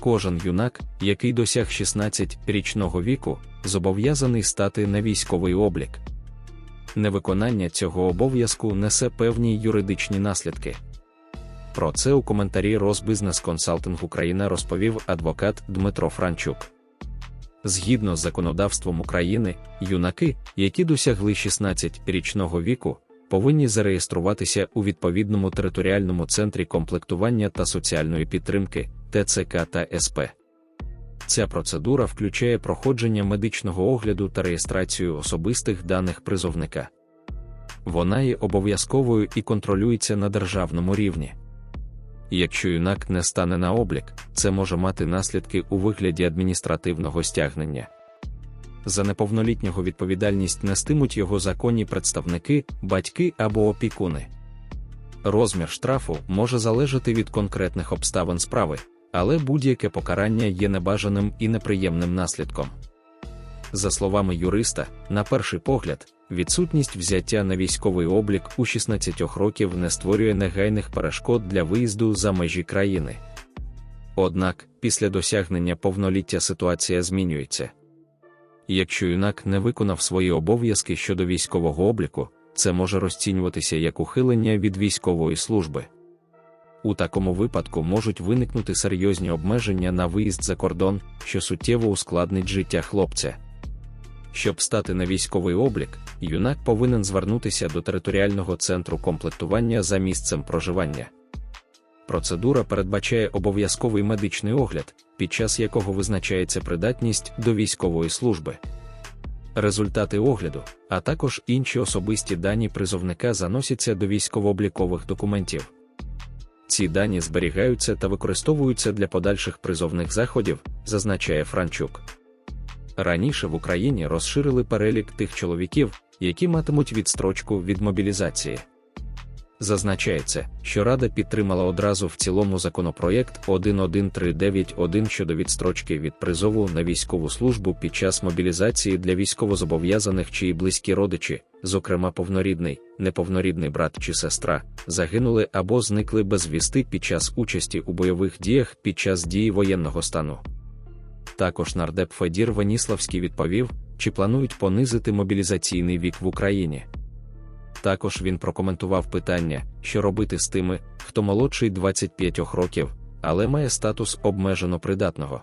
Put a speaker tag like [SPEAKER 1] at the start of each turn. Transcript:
[SPEAKER 1] Кожен юнак, який досяг 16-річного віку, зобов'язаний стати на військовий облік. Невиконання цього обов'язку несе певні юридичні наслідки. Про це у коментарі Росбизнес Консалтинг Україна розповів адвокат Дмитро Франчук. Згідно з законодавством України, юнаки, які досягли 16-річного віку, повинні зареєструватися у відповідному територіальному центрі комплектування та соціальної підтримки ТЦК та СП. Ця процедура включає проходження медичного огляду та реєстрацію особистих даних призовника. Вона є обов'язковою і контролюється на державному рівні. Якщо юнак не стане на облік, це може мати наслідки у вигляді адміністративного стягнення. За неповнолітнього відповідальність нестимуть його законні представники, батьки або опікуни. Розмір штрафу може залежати від конкретних обставин справи, але будь-яке покарання є небажаним і неприємним наслідком. За словами юриста, на перший погляд, відсутність взяття на військовий облік у 16 років не створює негайних перешкод для виїзду за межі країни. Однак, після досягнення повноліття ситуація змінюється. Якщо юнак не виконав свої обов'язки щодо військового обліку, це може розцінюватися як ухилення від військової служби. У такому випадку можуть виникнути серйозні обмеження на виїзд за кордон, що суттєво ускладнить життя хлопця. Щоб стати на військовий облік, юнак повинен звернутися до територіального центру комплектування за місцем проживання. Процедура передбачає обов'язковий медичний огляд, під час якого визначається придатність до військової служби. Результати огляду, а також інші особисті дані призовника заносяться до військово-облікових документів. Ці дані зберігаються та використовуються для подальших призовних заходів, зазначає Франчук. Раніше в Україні розширили перелік тих чоловіків, які матимуть відстрочку від мобілізації. Зазначається, що Рада підтримала одразу в цілому законопроєкт 11391 щодо відстрочки від призову на військову службу під час мобілізації для військовозобов'язаних чиї близькі родичі, зокрема повнорідний, неповнорідний брат чи сестра, загинули або зникли безвісти під час участі у бойових діях під час дії воєнного стану. Також нардеп Федір Веніславський відповів, чи планують понизити мобілізаційний вік в Україні. Також він прокоментував питання, що робити з тими, хто молодший 25 років, але має статус обмежено придатного.